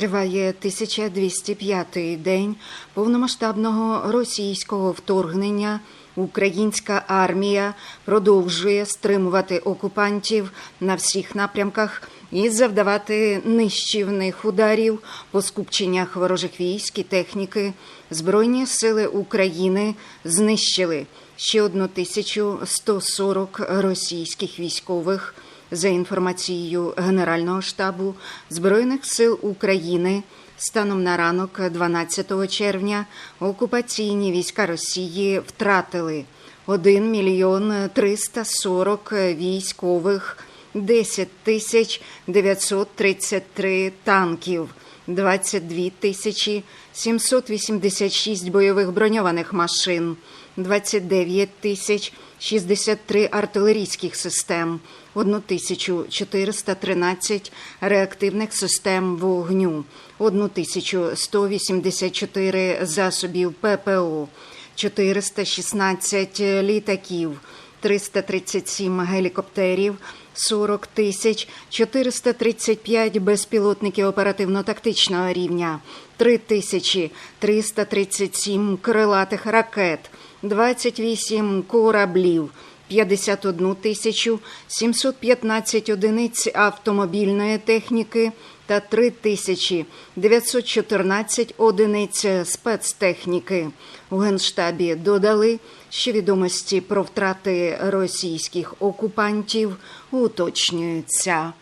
Триває 1205-й день повномасштабного російського вторгнення. Українська армія продовжує стримувати окупантів на всіх напрямках і завдавати нищівних ударів по скупченнях ворожих військ і техніки. Збройні сили України знищили ще 1140 російських військових. За інформацією Генерального штабу Збройних сил України, станом на ранок 12 червня окупаційні війська Росії втратили 1 мільйон 340 військових, 10 тисяч 933 танків, 22 тисячі 786 бойових броньованих машин, 29 тисяч 63 артилерійських систем, 1413 реактивних систем вогню, 1184 засобів ППО, 416 літаків, 337 гелікоптерів, 40 тисяч 435 безпілотників оперативно-тактичного рівня, 3 тисячі 337 крилатих ракет, 28 кораблів, 51 тисячу 715 одиниць автомобільної техніки та 3 тисячі 914 одиниць спецтехніки. У Генштабі додали, що відомості про втрати російських окупантів уточнюються.